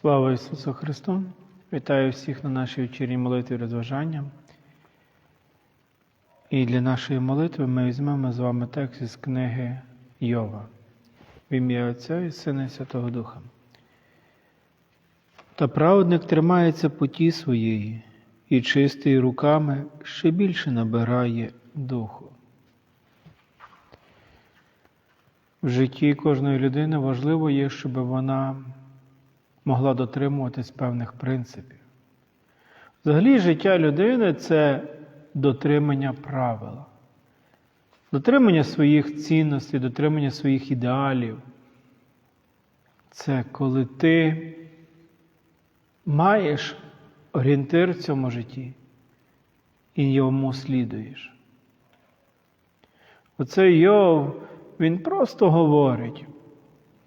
Слава Ісусу Христу! Вітаю всіх на нашій вечірній молитві розважання. І для нашої молитви ми візьмемо з вами текст із книги Йова в ім'я Отця і Сина і Святого Духа. Та праведник тримається путі своєї, і чистий руками ще більше набирає духу. В житті кожної людини важливо є, щоб вона могла дотримуватись певних принципів. Взагалі, життя людини це дотримання правила, дотримання своїх цінностей, дотримання своїх ідеалів. Це коли ти маєш орієнтир в цьому житті і йому слідуєш. Оцей Йов, він просто говорить,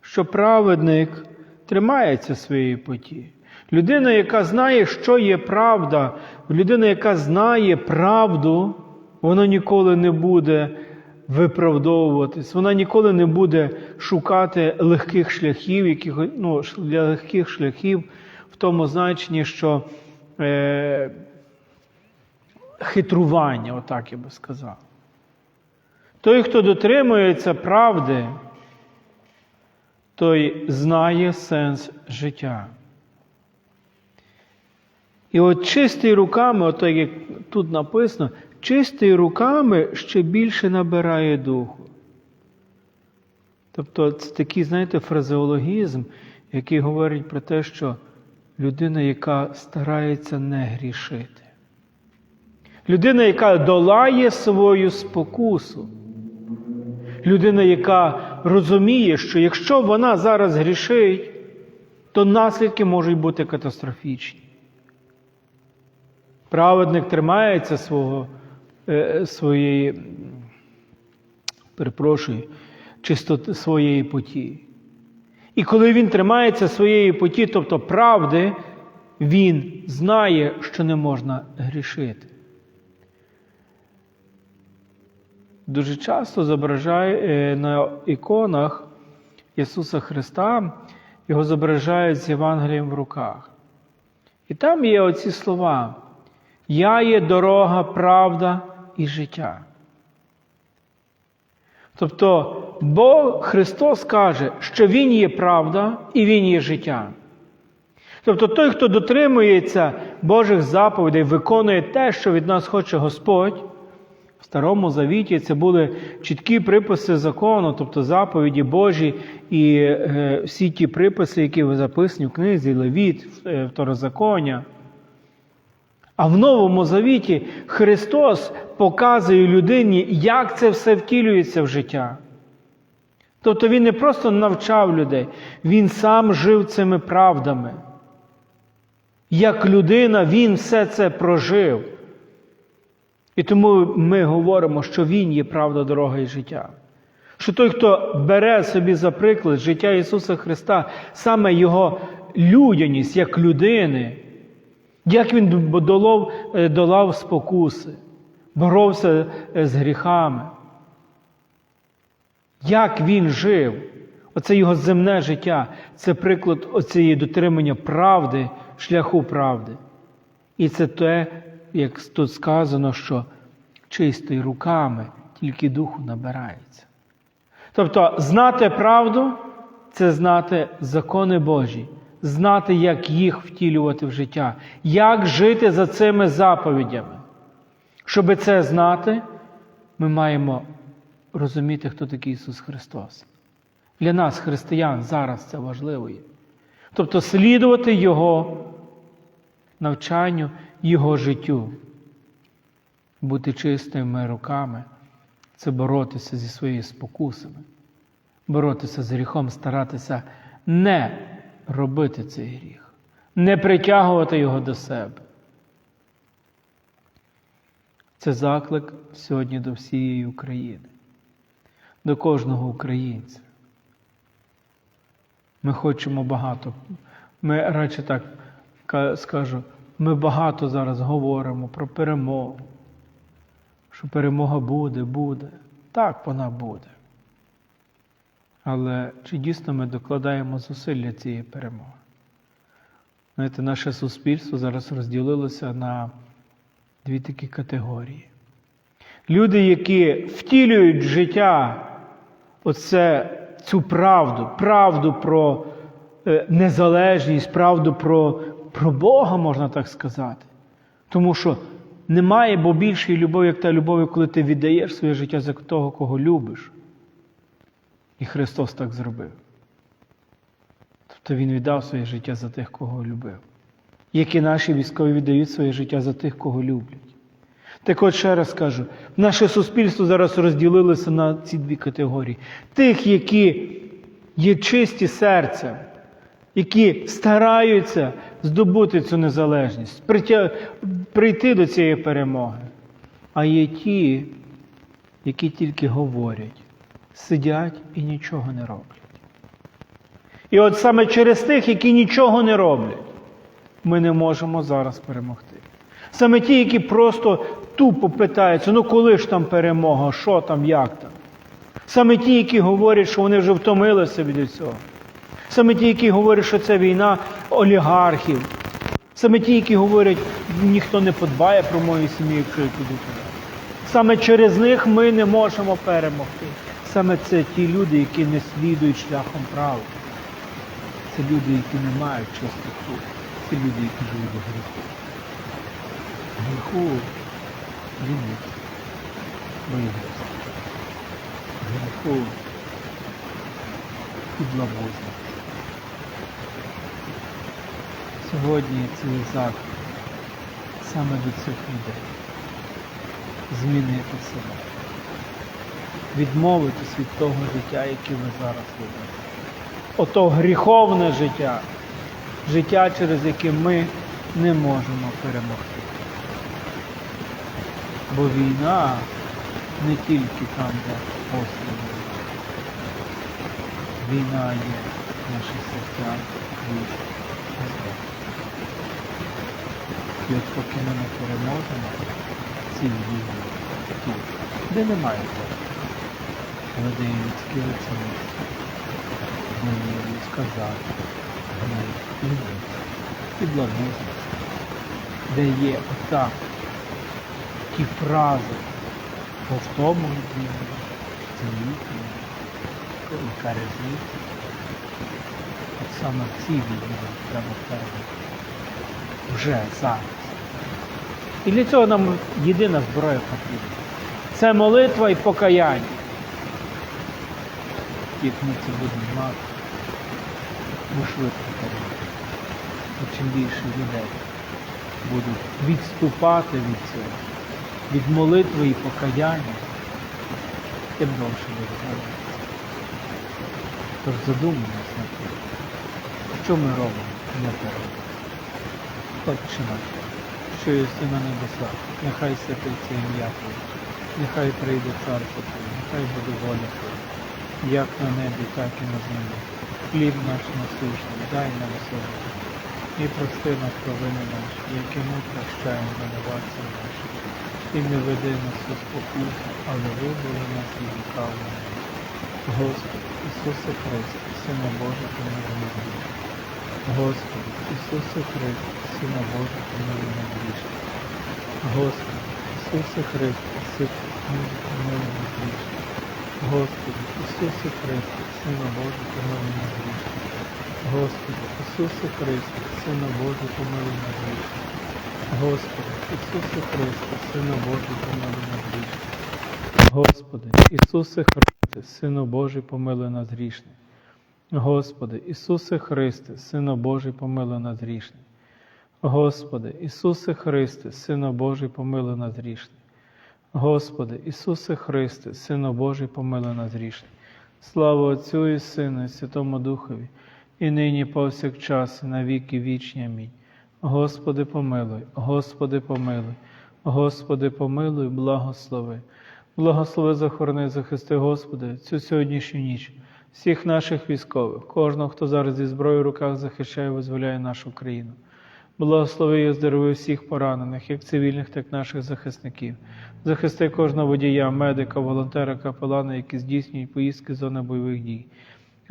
що праведник тримається своєї поті. Людина, яка знає, що є правда, людина, яка знає правду, вона ніколи не буде виправдовуватись, вона ніколи не буде шукати легких шляхів, яких, ну, для легких шляхів в тому значенні, що е, хитрування, отак я би сказав. Той, хто дотримується правди, той знає сенс життя. І от чистий руками, от як тут написано, чистий руками ще більше набирає духу. Тобто це такий, знаєте, фразеологізм, який говорить про те, що людина, яка старається не грішити. Людина, яка долає свою спокусу. Людина, яка розуміє, що якщо вона зараз грішить, то наслідки можуть бути катастрофічні. Праведник тримається свого, е, своєї, перепрошую, чистоти своєї поті. І коли він тримається своєї поті, тобто правди, він знає, що не можна грішити. Дуже часто зображає на іконах Ісуса Христа, його зображають з Євангелієм в руках. І там є оці слова: Я є дорога, правда і життя. Тобто Бог Христос каже, що Він є правда і Він є життя. Тобто той, хто дотримується Божих заповідей, виконує те, що від нас хоче Господь. В Старому Завіті це були чіткі приписи закону, тобто заповіді Божі і е, всі ті приписи, які ви записані в книзі Левіт, Второзаконня. А в Новому Завіті Христос показує людині, як це все втілюється в життя. Тобто Він не просто навчав людей, Він сам жив цими правдами. Як людина, Він все це прожив. І тому ми говоримо, що Він є правда, дорога і життя. Що той, хто бере собі за приклад життя Ісуса Христа, саме Його людяність як людини, як Він долав, долав спокуси, боровся з гріхами, як Він жив, оце Його земне життя, це приклад оцієї дотримання правди, шляху правди. І це те, як тут сказано, що чистий руками тільки духу набирається. Тобто, знати правду це знати закони Божі, знати, як їх втілювати в життя, як жити за цими заповідями. Щоби це знати, ми маємо розуміти, хто такий Ісус Христос. Для нас, християн, зараз це важливо є. Тобто слідувати Його навчанню, Його життю. Бути чистими руками це боротися зі своїми спокусами, боротися з гріхом, старатися не робити цей гріх, не притягувати його до себе. Це заклик сьогодні до всієї України, до кожного українця. Ми хочемо багато. Ми радше так скажу, ми багато зараз говоримо про перемогу що перемога буде, буде. Так вона буде. Але чи дійсно ми докладаємо зусилля цієї перемоги? Знаєте, наше суспільство зараз розділилося на дві такі категорії. Люди, які втілюють в життя оце, цю правду, правду про е, незалежність, правду про, про Бога, можна так сказати. Тому що немає бо більшої любові, як та любов, коли ти віддаєш своє життя за того, кого любиш. І Христос так зробив. Тобто Він віддав своє життя за тих, кого любив. Як і наші військові віддають своє життя за тих, кого люблять. Так от ще раз кажу, наше суспільство зараз розділилося на ці дві категорії. Тих, які є чисті серцем, які стараються здобути цю незалежність, прийти до цієї перемоги. А є ті, які тільки говорять, сидять і нічого не роблять. І от саме через тих, які нічого не роблять, ми не можемо зараз перемогти. Саме ті, які просто тупо питаються, ну коли ж там перемога, що там, як там. Саме ті, які говорять, що вони вже втомилися від цього. Саме ті, які говорять, що це війна олігархів. Саме ті, які говорять, ніхто не подбає про мою сім'ю, якщо я піду туди. Саме через них ми не можемо перемогти. Саме це ті люди, які не слідують шляхом права. Це люди, які не мають чистоту. Це люди, які живуть у гріху. Гріху лінивість, боїмося. Гріху підлабузна. Сьогодні цей заклик саме до цих людей. Змінити себе. Відмовитись від того життя, яке ви зараз ведете. Ото гріховне життя, життя, через яке ми не можемо перемогти. Бо війна не тільки там, де постріли. Війна є в наших серцях, І от поки ми не переможемо ці війни тут, де немає того, але де є людське лицемірство, де є людська завість, гнів, любов, підлабузність, де є отак ті фрази повтомують війну, це літні, яка різниця. От саме в цій треба перемогти. Вже зараз. І для цього нам єдина зброя потрібна. Це молитва і покаяння. Як ми це будемо мати, ми швидко переможемо. Чим більше людей будуть відступати від цього, від молитви і покаяння, тим довше буде. Тож задумаємось над тим, що ми робимо для перемоги. Що єси на небесах, нехай святиться ім'я Твоє, нехай прийде царство Твоє, нехай буде воля Твоя, як на небі, так і на землі. Хліб наш насущний, дай нам сьогодні. І прости нас провини наші, які ми прощаємо винуватцям нашим. І не веди нас у спокусу, але вибери нас від лукавого. Господи, Ісусе Христе, Сина Божий, помилуй нас. Господи, Ісусе Христе, Сина Божий, помилуй нас грішних. Господи, Ісусе Христе, Сина помилуй нас грішних. Господи, Ісусе Христе, Сина Божий, помилуй нас грішних. Господи, Ісусе Христе, Сина Божий, помилуй нас грішних. Господи, Ісусе Христе, Сина Божий, помилуй нас грішних. Господи, Ісусе Христе, Сину Божий, помилуй нас грішних. Господи, Ісусе Христе, Сину Божий, помилуй нас грішних. Господи, Ісусе Христе, Сину Божий, помилуй нас грішних. Господи, Ісусе Христе, Сину Божий, помилуй нас грішних. Слава Отцю і Сину, і Святому Духові, і нині повсякчас, і на віки вічні. Амінь. Господи, помилуй, Господи, помилуй, Господи, помилуй, благослови. Благослови, захорони, захисти, Господи, цю сьогоднішню ніч, всіх наших військових, кожного, хто зараз зі зброєю в руках захищає визволяє нашу країну. Благослови і оздорови всіх поранених, як цивільних, так і наших захисників. Захисти кожного водія, медика, волонтера, капелана, які здійснюють поїздки з зони бойових дій.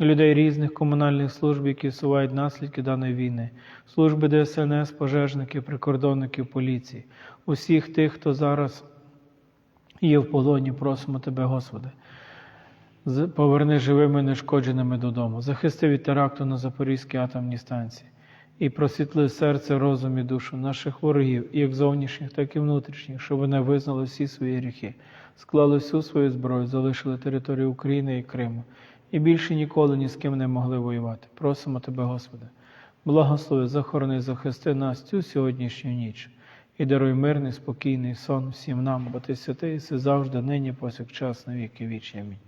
людей різних комунальних служб, які усувають наслідки даної війни, служби ДСНС, пожежників, прикордонників, поліції, усіх тих, хто зараз є в полоні, просимо Тебе, Господи. Поверни живими нешкодженими додому, захисти від теракту на Запорізькій атомній станції і просвітли серце, розум і душу наших ворогів, як зовнішніх, так і внутрішніх, щоб вони визнали всі свої гріхи, склали всю свою зброю, залишили територію України і Криму і більше ніколи ні з ким не могли воювати. Просимо Тебе, Господи, благослови, захорони, захисти нас цю сьогоднішню ніч і даруй мирний, спокійний сон всім нам, бо Ти святий, і завжди, нині, повсякчас, на віки вічні. Амінь.